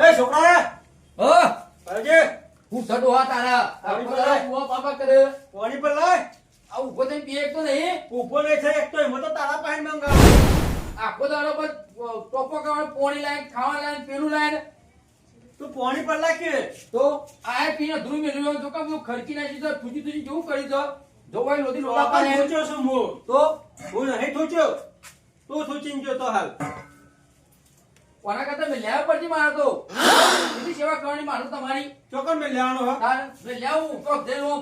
એ છોકરા હો? આવજે હું સડો હા તારા. પાણી પલાય. દાડો કૂવો પાપા કરે. પાણી પર લાય. આ ઊભો થઈને પીએ તો નહીં. ઊભો નહીં થાય એક તો એમાં. તો તારા પાણી મંગાવ આખો દાડો બસ ટોપો કરવા પોણી લાઈન ખાવા લાઈન પેલું લાઈન. તું પાણી પર લાય કે? તો આ પીને ધ્રુવ મેળવ્યો જો કે હું ખડકી નાખી તો ફૂજી થૂજી કેવું કરી દો જો ભાઈ લોધી છું હું. તો? હું નહીં થોચ્યો તું થૂચીને ગયો તો હાલ. કોના કરતા મેં લેવા પડશે મારે તો? એની સેવા કરવાની મારું તમારી. ચોકન મેં લેવાનો હા. તાર મેં લેવું તો દે ઓમ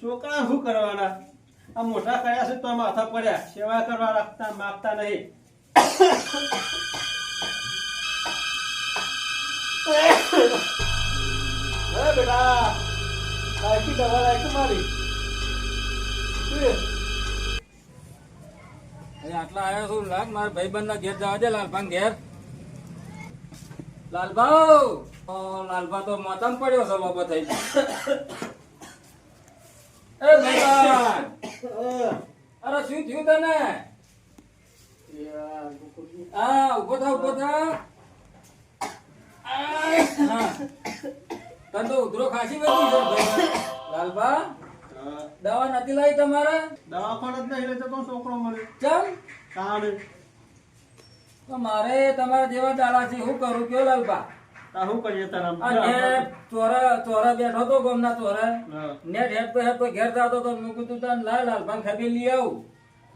છોકરા શું કરવાના? આ મોટા કર્યા છે તો માથા પડ્યા. સેવા કરવા રાખતા માગતા નહીં. બેટા લાયકી દવા લાયક મારી. આટલા આવ્યા છું લાગ મારા ભાઈબંધ ના ઘેર જવા દે લાલભાઈ ઘેર. લાલભાઉ લાલભા તો મોતમ પડ્યો છે બાબા થઈ એ ભાઈબંધ! અરે શું થયું તને? હા ઊભો થા ઊભો થા. તને તો ઉધરો ખાસી બધી છે લાલભા દવા નથી લાવી તમારે? દવાખાને જ નહીં રહેતો છોકરો મળે ચમ. તાણે. તો મારે તમારા જેવા દાડા છે શું કરું? કયો લાલભા શું કરીએ તારા ચોરા ચોરા બેઠો તો ગમના ચોરા. હા. હેડ તો હેડ તો ઘેર જાતો તો મેં કીધું તને લાલ લાલભાન ખબી લઈ આવું.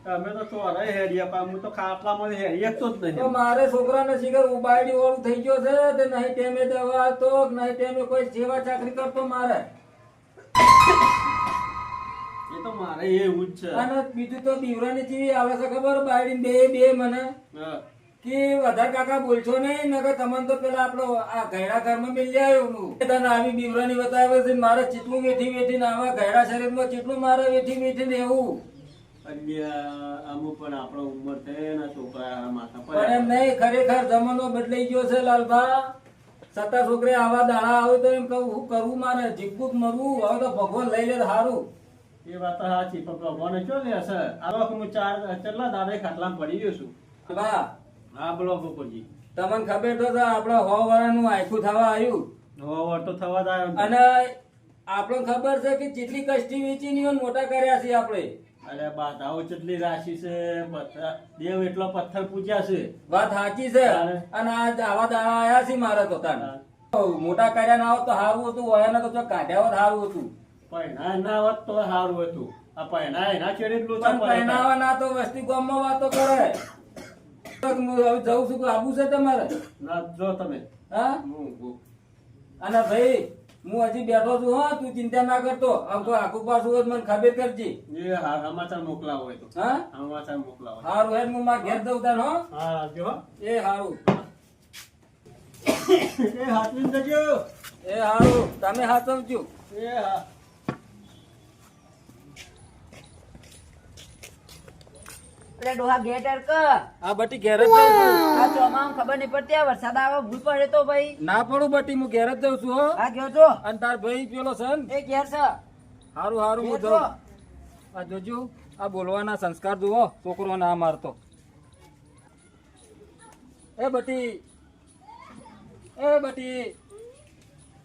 અમે તો ચોરાય હેડિયા પા હું તો ખાટલામાં હેડિયા તો જ તો મારે છોકરાને શિખર ઉબાડી ઓળું થઈ ગયો છે તે નહીં ટેમે દવા તો નહીં ટેમે કોઈ સેવા ચાકરી કરતો મારે. એ તો મારે એવું જ છે. અને બીજું તો બીવરાની ચીવી આવે છે ખબર? બાયડી બે બે મને. કે વધારે કાકા બોલશો નહીં નકર તમને તો પેલા આપણો આ ઘેડા ઘરમાં મિલ જાય એવું તને આવી બીવરાની બતાવે છે મારે ચીટલું વેઠી વેઠીને આવા ઘયડા શરીરમાં ચીટલું મારે વેઠી વેઠીને એવું. અમુક પણ આપણો ઉંમર થઈ ને છોકરા માથા પણ એમ નહીં ખરેખર જમાનો બદલાઈ ગયો છે લાલભા. સત્તા છોકરે આવા દાડા આવે તો એમ કહું હું કરવું મારે જીવવું મરવું હવે તો ભગવાન લઈ લે સારું. એ વાત સાચી પણ ભગવાને ચો લે છે? આ હું ચાર કેટલા દાડે ખાટલામાં પડી ગયો છું. બા હા બોલો ગોકુળજી તમને ખબર તો છે આપણે સો વાળાનું આખું થવા આવ્યું. હવે તો થવા જ આવ્યો અને આપણને ખબર છે કે જેટલી કષ્ટી વેચીની હોય મોટા કર્યા છે આપણે. અરે બાધાઓ જેટલી રાશિ છે? દેવ એટલો પથ્થર પૂજ્યા છે. વાત સાચી છે. અને આ આવા દાડા આયા છે મારા તો મોટા કર્યા ના હોત તો સારું હતું વયાના તો કાઢ્યા હોત સારું હતું. પૈણા ના હોત તો સારું હતું. આ પૈણા એના ચેડે જ લોચા પણ ના તો વસ્તી ગામમાં વાતો કરે. હું હવે જઉં છું આબુ છે તમારે? ના જો તમે. હા? હું હું. અને ભાઈ હું હજી બેઠો છું હા તું ચિંતા ના કરતો. આખું પાછું હોય મને ખબર કરજે. એ હા સમાચાર મોકલાવો હોય તો. હા? સમાચાર મોકલાવો. સારું હેડ હું મારા ઘેર દઉં તાર હો. હા જો એ સારું એ હાથવીને જજો. એ હારું તમે હાચવજો એ હા. એટલે ડોહા ગેટ અડક આ બટી ઘેર જ જઉં છું. આ ચોમામાં ખબર નહીં પડતી આ વરસાદ આવે ભૂલ પડે તો ભાઈ. ના પડું બટી હું ઘેર જ જઉં છું હો. આ ગયો છો? અને તાર ભાઈ પેલો છે ને એ ઘેર છે. હારું હારું હું ઘેર આ જોજો આ બોલવાના સંસ્કાર જુઓ છોકરો ના મારતો. એ બટી એ બટી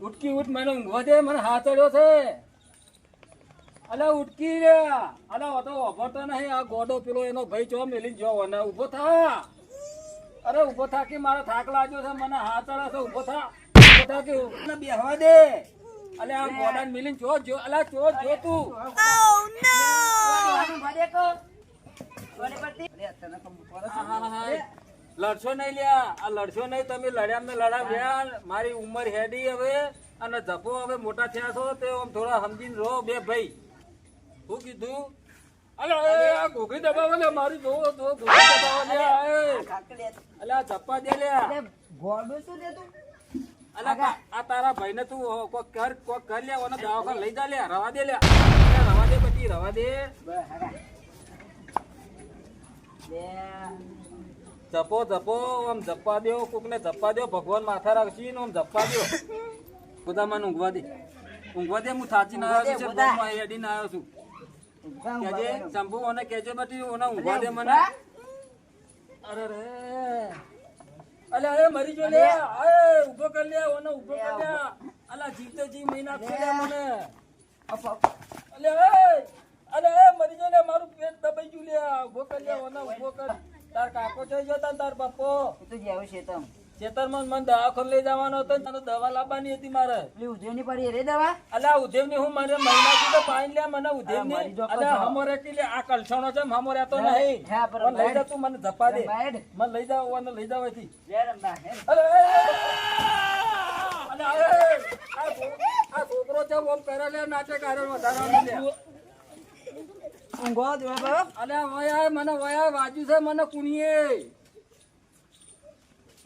ઉટકી ઉઠ મને ઊંઘવા દે મને હાથ ચડ્યો છે. અલા ઉટકી રે અલા ઓ તો ઓભરતો નહીં. આ ગોડો પેલો એનો ભાઈ ચો મેલી જો અને ઊભો થા. અરે ઊભો થા કે મારા થાક લાગ્યો છે? મને હાથ ચડે છે. ઊભો થા. ઊભો થા કે બેહવા દે. અલે આ ગોડાને મિલીને જો જો. અલા જો જો તું. ભરે કો. તને? હા, હા, હા. લડશો નહીં લ્યા. આ લડશો નહીં. તમે લડ્યા ને લડા ગયા મારી ઉંમર હેડી હવે. અને જપો હવે. મોટા થયા છો. તે આમ થોડા સમજીને રહો. બે ભાઈ. શું કીધું? અલે આ ઘોઘરી દબાવો લે મારી જો જો ઘોઘરી દબાવો લે અલે આ જપ્પા દે લ્યા. અરે, ગોળું શું? અલે આ આ તારા ભાઈને તું કોક કર કોક કર લે ઓને દવાખાને લઈ જા લે રવા દે લે. રવા દે પછી રવા દે. જપો જપો આમ જપ્પા દો કોકને જપ્પા દો ભગવાન માથા રાખશી ને આમ જપ્પા દો. બધા મને ઊંઘવા દે. ઊંઘવા દે હું થાચી ના આવ્યો છું ના આવ્યો છું. કેજે. શંભુ ઓને કેજે બટી ઓને અરે, ઊંઘવા દે મને. અરે રે અલે અરે મરી જો લે. અરે. ઊભો કર લે ઓને ઊભો કર લે. અલા જીવતે જી મહિના ખોલ્યા મને. અલે અલ્યા એ મરી જો લે મારું પેટ દબાઈ ગયું લે. ઊભો કર લે ઓને ઊભો કર. તાર કાકો થઈ જતા તાર બાપો. તો જેવું છે તમ ખેતરમાં મને દવાખાને લઈ જવાનો હતો તને દવા લાવવાની હતી મારે. પેલી ઉધેવની પડી રે દવા? અલ્યા ઉધેવની હું મારે મહિનાથી તો પાણી લે મને મારી જોકો હમોરે કે આ કલછણો છે હમોરે તો નહીં. હા, મને લઈ જા તું મને ધપ્પા દે. મને લઈ જાવ લઈ જાવ આ છોકરો છે ઓમ કરે લે બાપ. અલે વયા મને વયા વાજુ છે મને કુણીએ.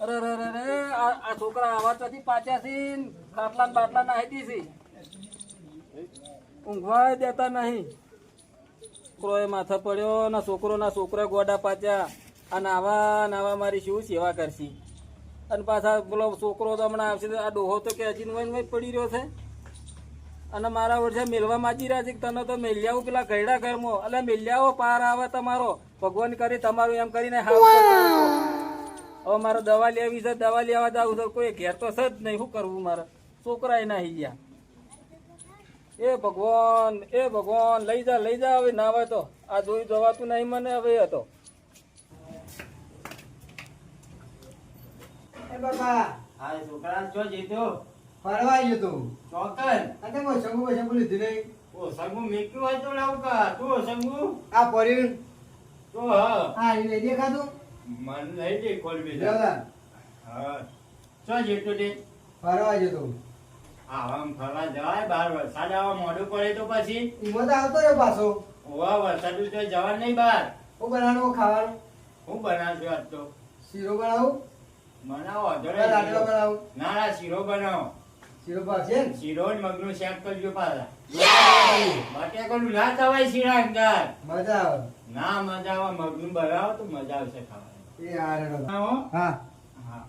અરે અરે રે રે આ આ છોકરા આવા ત્યાંથી પાછા છે ખાટલા બાટલા નાહી છે. ઊંઘવા દેતા નહીં. છોકરોએ માથા પડ્યો ના છોકરો ના છોકરા ગોડા પાછા. અને આવા નાવા મારી શું સેવા કરશી? અને પાછા બોલો છોકરો તો હમણાં આવશે આ ડોહો તો કે હજી વઈ પડી રહ્યો છે. અને મારા વર્ષે મેલવા માજી રહ્યા છે તને તો મેલ્યાવું પેલા ઘરડા ઘરમાં. એટલે મેલ્યાવો પાર આવે તમારો. ભગવાન કરી, તમારું એમ કરીને હાવ. હવે મારે દવા લેવી છે દવા લેવા જાવ તો કોઈ ઘેર તો છે જ નહીં શું કરવું મારે? છોકરા નાહી ગયા. એ ભગવાન એ ભગવાન લઈ જા લઈ જા હવે ના હોય તો. આ જોઈ જવાતું નહીં મને હવે હતો એ બાપા. હા છોકરા ચો જીતો ફરવા જતો ચોકન. અને સંગુ સંગુ લીધું નહીં. ઓ સંગુ મેક્યું હોય તો લાવ કા? તું સંગુ આ પડ્યું તો હા. હા એ દેખાતું? મન લઈ દે ખોલ બીજા. લેવડા હા. ચો જીતો દે. ફરવા ગયો તું. આમ ફરવા જવાય બાર વરસાદ આવા મોડું પડે તો પછી? ઈમો તો આવતો રહ્યો પાછો. ઓવા વરસાદ તો જવા નહીં બહાર હું ખાવાનું? હું બનાવજો આજ તો. શીરો બનાવું? બનાવો કે બનાવું. ના ના શીરો બનાવો. શીરો પાસે શીરો ને મગનું શાક કરજો પાછા. મજા ના ખવાય શીરા અંદર. આવે. ના મજા આવે. મગનું બનાવો તો મજા આવશે ખાવાની. એ. હા. હા.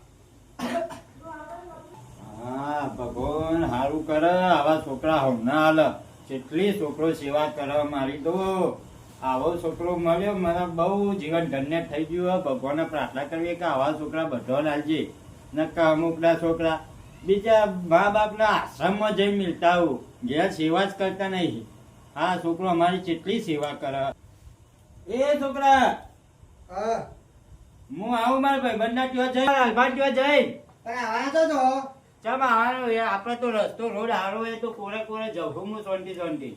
હા ભગવાન સારું કરે આવા છોકરા હમણાં હાલ. કેટલી છોકરો સેવા કરે મારી તો આવો છોકરો મળ્યો મને બહુ જીવન ધન્ય થઈ ગયું. હે. ભગવાનને પ્રાર્થના કરવી કે આવા છોકરા બધો લાલજે નકા અમુકના છોકરા. બીજા મા બાપના આશ્રમમાં જઈ મિલતા હું ઘેર સેવા જ કરતા નહીં. આ છોકરો અમારી કેટલી સેવા કરે. એ છોકરા. હા. હું આવું મારા ભાઈ બંને ત્યાં જઈ. લાલભાઈ ત્યાં જઈ. પણ આવવાના તો તો ચાલ હારો એ આપણે તો રસ્તો રોડ હારો એ તો કોરે કોરે જવું હું સોનથી સોનથી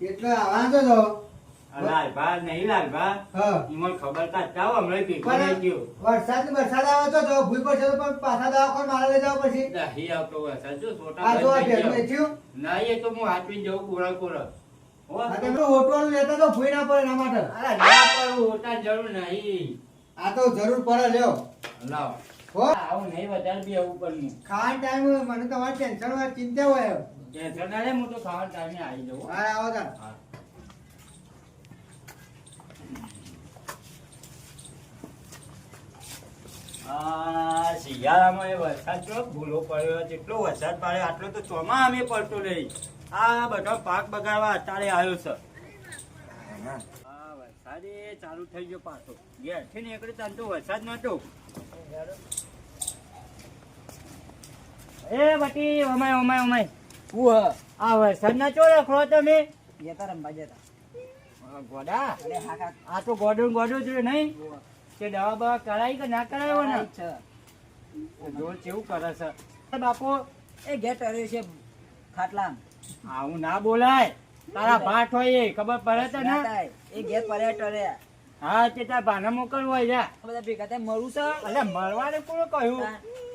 એટલે આવવાના તો તો લાલભા નહીં લાલભા હા. ખબર કાઢતા હો હમણાં પીપર પણ ગયો. વરસાદ વરસાદ આવે તો તો ભૂલ પડશે પણ પાછા દવાખાને મારે લઈ જવા પછી. નહીં આવતો વરસાદ જો છોટા આ જો આ બંધ થઈ ભેગું થયું નહીં એ તો હું હાથવી જવું કોરા કોરા. હો. આ તમે ઓટવાનું લેતા તો ભૂઈ ના પડે ના માટે. અરે ના જરૂર નહીં. આ તો જરૂર પડે લ્યો. લાવ. હો. આવું નહીં વધારે બી આવું પણ ખાવા ટાઈમ મને તમારી ટેન્શન હોય ચિંતા હોય. ટેન્શન ના હું તો ખાવા ટાઈમે આવી જવું હા. આવો તા આ શિયાળામાં એ વરસાદ જો ભૂલો પડ્યો જેટલો વરસાદ પડે આટલો તો ચોમા અમે પડતો નહીં. આ બધો પાક બગાડવા અત્યારે આવ્યો છે. આ ચાલુ થઈ ગયો પાછો. ઘેરથી નીકળી ત્યાં તો વરસાદ નતો. એ બટી oh my oh my oh my. ઉહ આ વરસાદ ના ચો રખડો તમે? જતા રમવા જતા ગોડા? અરે આ તો ગોડું ગોડું જ નહીં? કે દવા બવા કરાઈ કે ના કરાયો ને છે. જોર કેવું કરે છે? બાપો બાપુ એ ઘેર ટર્યો છે ખાટલા આવું ના બોલાય. તારા ભાટ હોય એ ખબર પડે તો ને એ ઘેર પડ્યા રે હા તે તાર ભાને મોકલવું હોય જા. બધા ભેગા થાય મળું છે? એટલે મળવાને કોણ કહ્યું?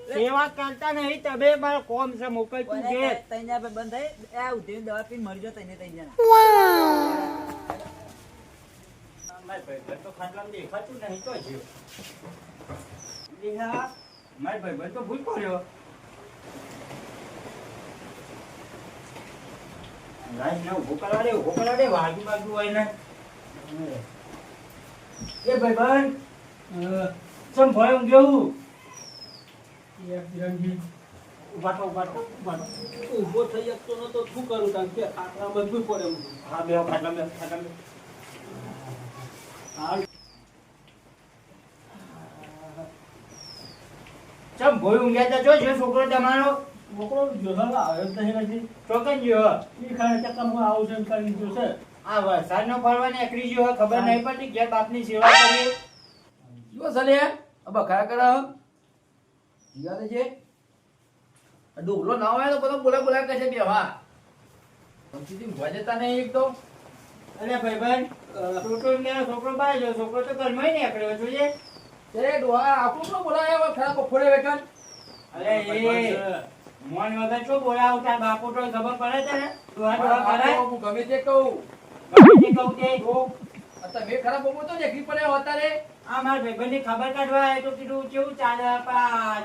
સેવા કરતા નહીં તમે મારો કોમ છે મોકલ તું ઘેર. તઈ જા બંધ થઈ આ દવા પીને મરી તઈને તઈ જા તો ખાટલામાં દેખાતું નહીં તો જ્યો. મારા ભાઈબંધ તો ભૂલ પડ્યો લાઈન ને ઊભો કરવા દે ઊભો કરવા દે વાગી વાગી હોય ને એ ભાઈબંધ ચમ ભય હું? થો. ઊભો થઈ શકતો નતો શું કરું કારણ કે આટલા મજબૂત પડે હું હા બે બેહો. હા ભોય ઊંઘ્યા તા જો છોકરો તમારો છોકરો જોધા આવ્યો નથી ચોકન ચક્કરમાં આવું છે એમ ગયો છે. આ વરસાદનો પડવા નીકળી ગયો ખબર નહીં પડતી ઘેર બાપની સેવા કરીએ જો સલે અબા ખરા જીવા છે ડોગલો ના હોય તો બધો બોલા બોલા કહે છે બે હા સમજી ભવા જતા નહીં એક તો. અરે ભાઈબંધ છોકરો ને છોકરો બાય જો છોકરો તો ઘરમાં નીકળ્યો જોઈએ. તે ડોહા આપણું શું બોલાય ખરા બફોરે વેકન અરે એ મોન વગર શું બોલાવ? તાર બાપુ તો ખબર પડે છે ને ડોહા ડોહા કરાય હું ગમે તે કહું. ગમે તે કહું તે આ તમે તો પડે અત્યારે આ મારા ભાઈબંધની ખબર કાઢવા તો કીધું કેવું ચાલે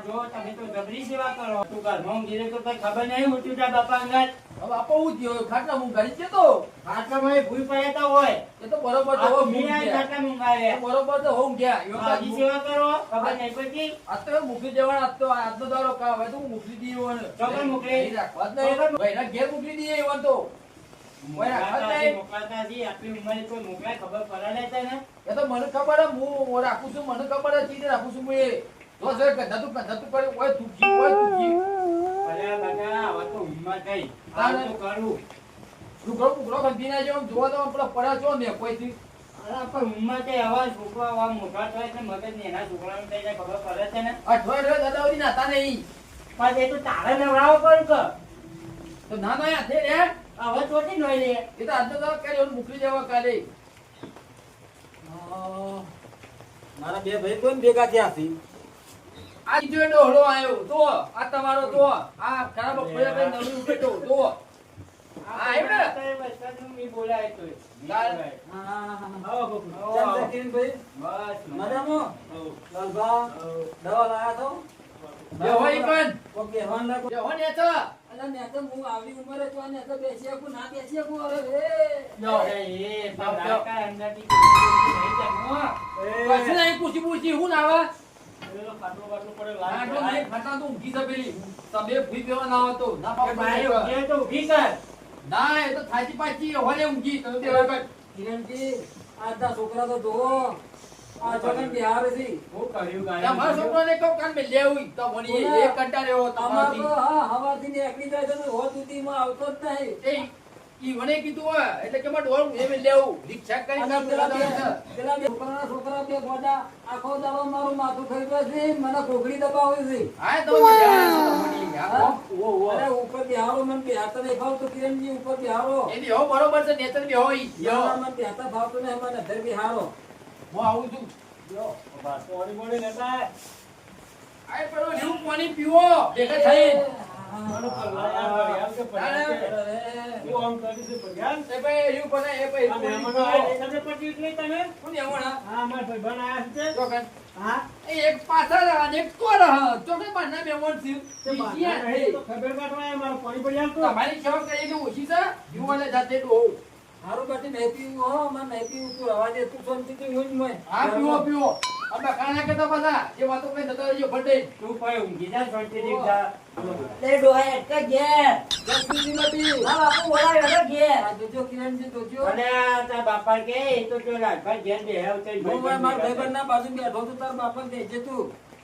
જો તમે તો જબરી સેવા કરો. તું ઘરમાં તો કઈ ખબર નહીં ઉઠ્યું તાર બાપા અંગાત. હવે આપો હું થયો ખાટલા હું છે તો. ખાટલામાં એ ભૂઈ પડે હોય. એ તો બરોબર તો હોઉં ખાટલા. બરોબર તો હોઉં ગયા. યો સેવા કરો. ખબર નહીં પડતી. આજ તો મોકલી દેવાના. આજ તો આજનો દાડો કા હવે તો હું મોકલી દઈએ એવાને. ચોક્કસ મોકલી. રાખવા જ નહીં. ભાઈના ઘેર મોકલી દઈએ એવાને તો. ને રાખું છું મને ખબર રાખું છું અરે બકા હવે તો તો જેવો જોવા તો છો મોટા થાય ને એના છોકરાનું ખબર પડે છે ને અઠવાડિયે દાદાઓથી નાતા નહીં પણ એ તો તારે કે તો ના ના હાથે રે હવે ચોટી એ તો આજનો દાડો ક્યારે એવું મોકલી દેવા કાલે મારા બે ભાઈ કોણ ભેગા થયા છે? આ જો ડોહળો આવ્યો તો આ તમારો તો આ ખરાબ પડ્યા ભાઈ નવરી ઉઠે તો તો આ આવ્યો ને મી બોલાય તો લાલ. હા હા હા આવો. ચાલ ભાઈ બસ મજામાં લાલભા દવા લાયા તો બે હોય પણ ઓકે હોન રાખો બે હોન એતો અલા મેં તો હું આવી ઉંમરે તો ને તો બેસી શકું ના બેસી શકું અરે એ. એ બાપ કા અંદર જમો. પછી નહીં પૂછી પૂછી હું ના આવે છોકરા તો જોવો આ છોકરા બિહાર છે. હું કર્યું તમારા છોકરાને કહું કાન મેં લેવું તો મને એક કંટાળ્યો અમાર હા હવાથી નીકળી જાય આવતો જ નહીં. એ ઈ મને કીધું હોય એટલે કે મારે ડોળ એ લેવું. દીક્ષા કરી કામ પેલા છોકરાના છોકરા બે ગોડા આખો દાડો મારું માથું ખાઈ ગયો છે મને કોગડી દબાવે છે. હા તો અરે ઉપર બિહારો મને બિહારતા નહીં ભાવતું કિરણજી ઉપર બિહારો એ બી હો બરોબર છે નેતર બી હોય યો. ના, મને બિહારતા ભાવતું નહીં મને અધર બિહારો હું આવું છું. બસ મોડી મોડી નેતા આય પેલો લીલું પાણી પીવો. ભેગા થઈ કરી કોર. તમારી સેવા કરીને ઓછી છે? યુવાને જાતે ડોહું. હારું બેટી નહીં પીવું હો મને નહીં પીવું તું રવા દે તું શાંતિથી ઊંઘ મય. હા પીવો પીવો. અમે કાણા કરતા પાછા. જે વાતો કઈ થતા રહીએ ભંડે તું પણ ઊંઘી જા શાંતિથી જા. લે ડોહા એટલા ઘેર. દસ સુધીમાં હા બાપુ બોલાવ્યો હતો ઘેર. આ જોજો કિરણજી જોજો. અને આ બાપા કે તો જો ઘેર હું બાજુ બેઠો તાર તું બાપા દે. જા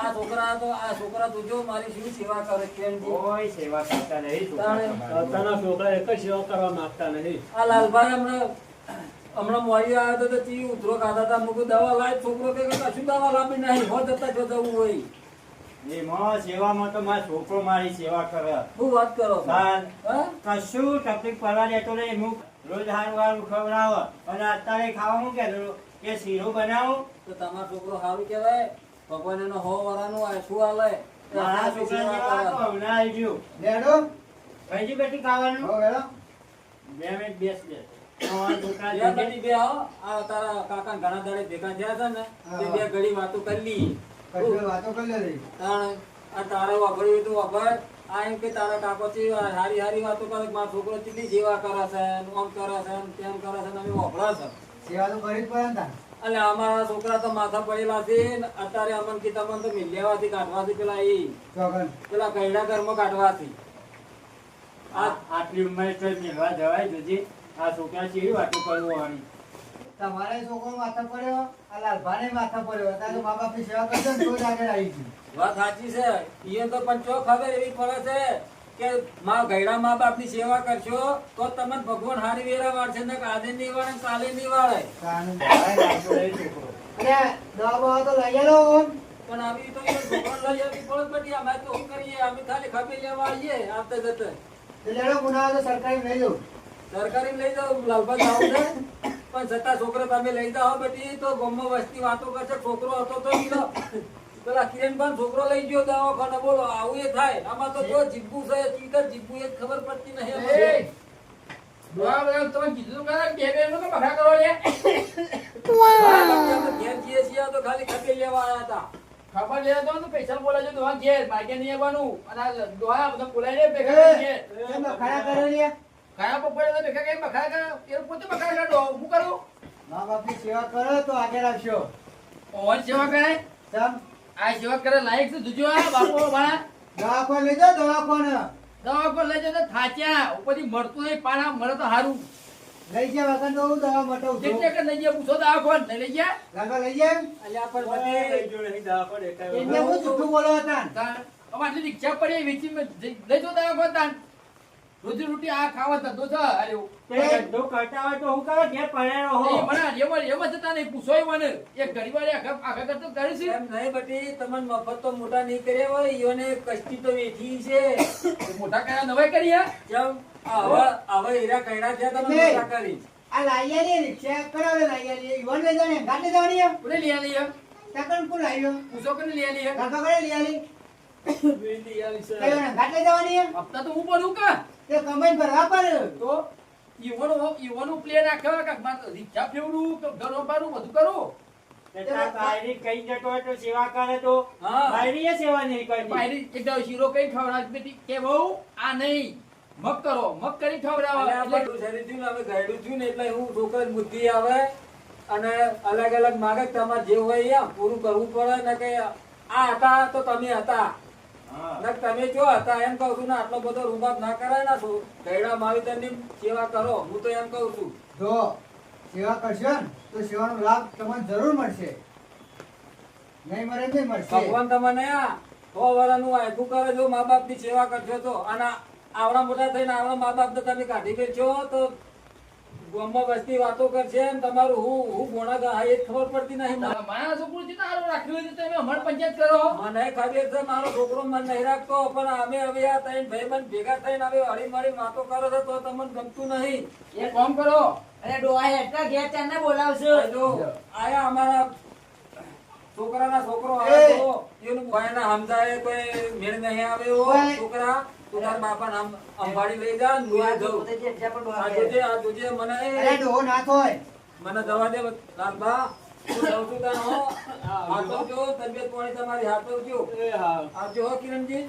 આ છોકરા તો આ છોકરા તું જો મારી શું સેવા કરે કેમ કોઈ સેવા કરતા નહીં તાણે. છોકરા એક સેવા કરવા માંગતા નહીં. આ લાલભાઈ હમણાં હમણાં મોડી આવ્યો તો તો ઉતરો ખાતા હતા. મૂકું દવા લાય છોકરો કે કશું દવા લાવી નહીં હો જતા જો જવું હોય એમાં સેવામાં તો મારો છોકરો મારી સેવા કરે. હું વાત કરો કશું તકલીફ પડવા દેતો નહીં. હું રોજ હારું હારું ખવડાવો અને અત્યારે ખાવાનું કે કે શીરો બનાવું. તો તમારો છોકરો સારું કહેવાય? ભગવાન એનો હો વરાનું આ શું હાલે? મારા છોકરા જેવા તો હમણાં આવી ગયું લેડો ભાઈજી બેટી ખાવાનું? હો વેળો બે મિનિટ બેસ બેસ. છોકરા. આ આ ચીલી જેવા કરે છે. તેમ કરે છે સેવા તો કરી જ પડે ને તાર. એટલે અમારા છોકરા તો માથા પડેલા છે અત્યારે અમન કીધા મને તો મિલ્યાવાથી કાઢવાથી પેલા એ પેલા કૈડા ઘરમાં કાઢવાથી. આ આટલી ઉંમરે તો મેળવા જવાય જોજે. આ છોકરા કેવી વાતો કરવાની તમારે છોકરો માથા પડ્યો? આ લાલભાને માથા પડ્યો. અત્યારે તો મા બાપની સેવા કરશે ને તો જ આગળ આવી ગયું. વાત સાચી છે. એ તો પણ ચો ખબર એવી પડે છે. કે માં ગયડા મા બાપની સેવા કરશો તો તમને ભગવાન હારી વેરા વાળશે ને આજે નહીં વાળે કાલે નહીં વાળે. પણ આવી તો ભગવાન લઈ આવી પડે બધી અમે તો શું કરીએ? અમે ખાલી ખબર લેવા આવીએ આપતે જતે. લેડો ગુનાહ તો સરકારી લઈ જાઉં. સરકારી લઈ જાઉં લાલભાઈ આવું ને પણ છતાં છોકરો તમે લઈ જાઓ બેટી તો ગમો વસ્તી વાતો કરશે છોકરો હતો તો પેલા કિરણભાઈ છોકરો લઈ ગયો દવાખાને બોલો આવું એ થાય. આમાં તો જો જીભુ છે ચીકર જીભુ એ ખબર પડતી નહીં એ, બધા તમે કીધું ખરા કે બે બેનો કે બખા કરો લે. અમે ઘેર જઈએ છીએ તો ખાલી ખબર લેવા આવ્યા હતા. ખબર લે તો પૈસા બોલે છે દોવા ઘેર માગે નહીં આવવાનું. અને આ બધા બોલાય ભેગા કરે લે? કયા પર તો ભેગા કઈ બખા કરે. એ પોતે બખા કાઢો હું કરું. મા બાપની સેવા કરો તો આગળ આવશો. ઓન સેવા કરે આ સેવા કરે લાયક છે જોજો આ બાપો ભણા દવાખાને લઈ જાઓ દવાખાને. દવા પર લઈ જતો થાચ્યા. ઉપરથી મળતું નહીં પાણા મળે તો સારું લઈ ગયા વગર તો હું દવા મટાવું છું. કે લઈ ગયા પૂછો દવા કોણ નહીં લઈ ગયા? લાગા લઈ જાય અલ્યા પણ બધી એને હું જૂઠું બોલો હતા તાન દીક્ષા પડી વેચી લઈ જો દવા કોણ તાન. રોજી રોટી આ ખાવા ધંધો છે અરે ધંધો કરતા હોય તો હું કરો? ઘેર પડેલો હો પણ મને એમાં એમાં જતા નહીં પૂછોય મને. એક ઘડી વાર આખા આખા કરતો કરી છે. એમ નહીં બટી તમને મફત તો મોટા નહીં કર્યા હોય ઈયોને કષ્ટી તો વેઠી છે. મોટા કયા નવાય કરી હે? કેમ હવે હવે હીરા કૈડા છે તમે મોટા કરી. આ લાઈયાની રિક્ષા કરાવે લે. ઈવન લઈ જાણે ગાંઠ લઈ જવાની એમ. કોને લઈ આલી હે? તકન કોણ લાવ્યો? પૂછો કોને લઈ આલી કાકા કરે લઈ આલી? વેલી આવી છે. કયો ગાંઠ લઈ જવાની એમ? હપ્તા તો હું ભરું કા? તે કમાઈ બરાબર તો ઈવોનો ઈવોનો પ્લેન આખા કે મારે રિક્ષા ફેવડું કે ઘર બારું બધું કરું. તારા કઈ જતો હોય તો સેવા કરે તો. હા. સેવા નહીં કરતી. બાયરી એક શીરો કઈ ખવડાવ? બેટી કે બહુ આ નહીં. મગ કરો મગ કરી ખવડાવો. એટલે શરીર થયું ને, ગાયડું થયું ને એટલે હું છોકરાની બુદ્ધિ આવે અને અલગ અલગ માગે તમારે જે હોય એમ પૂરું કરવું પડે ને કે આ હતા તો તમે હતા. તમે જો હતા એમ કહું છું ને આટલો બધો રૂબાબ ના કરાય ના શું ગયડા માવીતરની સેવા કરો. હું તો એમ કહું છું. જો સેવા કરશો ને તો સેવાનો લાભ તમને જરૂર મળશે. નહીં મળે નહીં મળશે. ભગવાન તમને આ સો વર્ષનું આખું કરે જો મા બાપની સેવા કરશો તો. અને આવડા મોટા થઈને આવડા મા બાપ ને તમે કાઢી મેળશો તો ગામમાં વસ્તી વાતો કરશે ને તમારું હું હું ગોણા ગા એ ખબર પડતી નહીં. મારા છોકરું છે તારો રાખ્યું છે તમે હમણાં પંચાયત કરો. મને ખબર છે મારો છોકરો મને નહીં રાખતો પણ અમે હવે આ ત્રણ ભાઈબંધ ભેગા થઈને હવે હળી મળી વાતો કરો છો તો તમને ગમતું નહીં. એ કામ કરો. અરે ડોહા એટલા ઘેર ચારને બોલાવશો. આયા અમારા છોકરાના છોકરો. આવ્યો એનું ભાઈને સમજાય કોઈ મેળ નહીં આવે છોકરા તું તારા બાપાને આમ અંબાડી લઈ જા ને જઉં. જે જ્યાં પણ ડોહા આ જોજે આ જોજે મને અરે ડોહો ના થાય મને દવા દે લાલબા. હું જાઉં છું તાણ હો. હાચવજો, તમારી હાથ આવજો કિરણજી.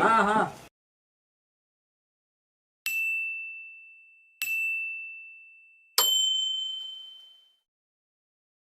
હા હા.